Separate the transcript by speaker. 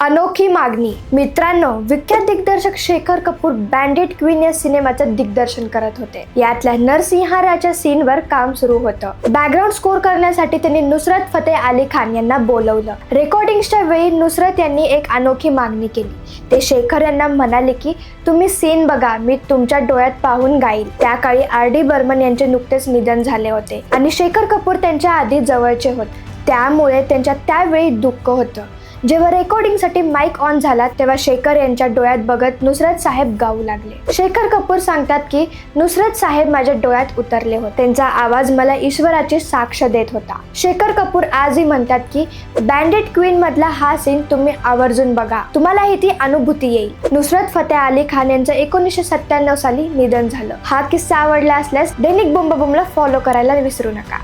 Speaker 1: अनोखी मागणी. मित्रांनो विख्यात दिग्दर्शक शेखर कपूर बँडेड क्वीन या सिनेमाचं दिग्दर्शन करत होते. यातल्या नरसिंहाराच्या सीनवर काम सुरू होतं. बॅकग्राऊंड स्कोर करण्यासाठी त्यांनी नुसरत फतेह अली खान यांना बोलवलं. रेकॉर्डिंगच्या वेळी नुसरत यांनी एक अनोखी मागणी केली. ते शेखर यांना म्हणाले की तुम्ही सीन बघा मी तुमच्या डोळ्यात पाहून गाईल त्या काळी आर डी बर्मन यांचे नुकतेच निधन झाले होते. आणि शेखर कपूर त्यांच्या आधी जवळचे होते. त्यामुळे त्यांच्या त्यावेळी दुःख होतं. जेव्हा रेकॉर्डिंगसाठी माईक ऑन झाला तेव्हा शेखर यांच्या डोळ्यात बघत नुसरत साहेब गाऊ लागले. शेखर कपूर सांगतात की नुसरत साहेब माझ्या डोळ्यात उतरले होते. त्यांचा आवाज मला ईश्वराची साक्ष देत होता. शेखर कपूर आजही म्हणतात की बँडेड क्वीन मधला हा सीन तुम्ही आवर्जून बघा. तुम्हालाही ती अनुभूती येईल. नुसरत फतेह अली खान यांचं एकोणीसशे सत्त्याण्णव साली निधन झालं. हा किस्सा आवडला असल्यास दैनिक बुंबबुमला फॉलो करायला विसरू नका.